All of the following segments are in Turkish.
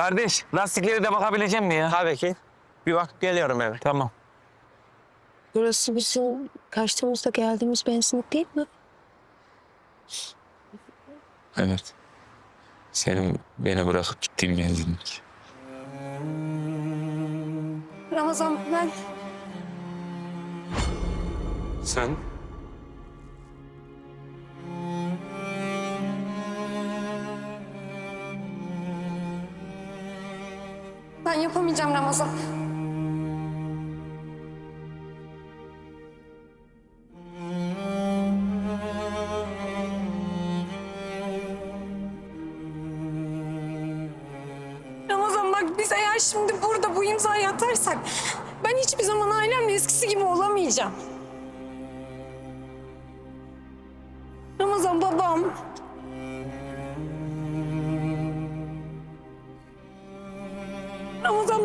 Kardeş lastikleri de bakabileceğim mi ya? Tabii ki. Bir bak geliyorum eve. Tamam. Burası bizim kaçtığımızda geldiğimiz benzinlik değil mi? Evet. Senin beni bırakıp gittiğin benzinlik. Ramazan ben Sen? Ben yapamayacağım Ramazan. Ramazan bak biz eğer şimdi burada bu imzayı atarsak ben hiçbir zaman ailemle eskisi gibi olamayacağım. Ramazan babam.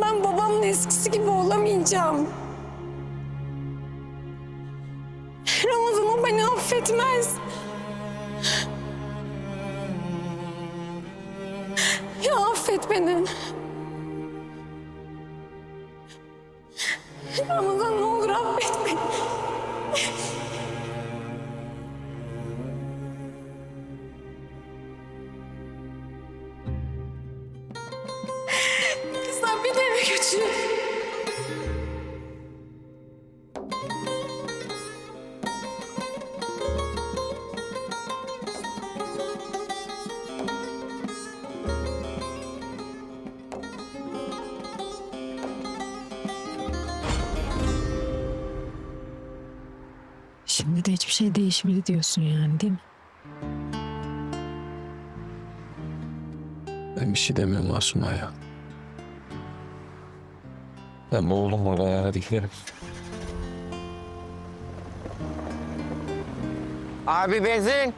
Ben babamla eskisi gibi olamayacağım. Ramazan o beni affetmez. Ya affet beni. Ramazan ne olur affet beni. Götürün. Şimdi de hiçbir şey değişmedi diyorsun yani değil mi? Ben bir şey demiyorum Asuma ya. Ben bu oğlumla ayağına diklerim. Abi benzin.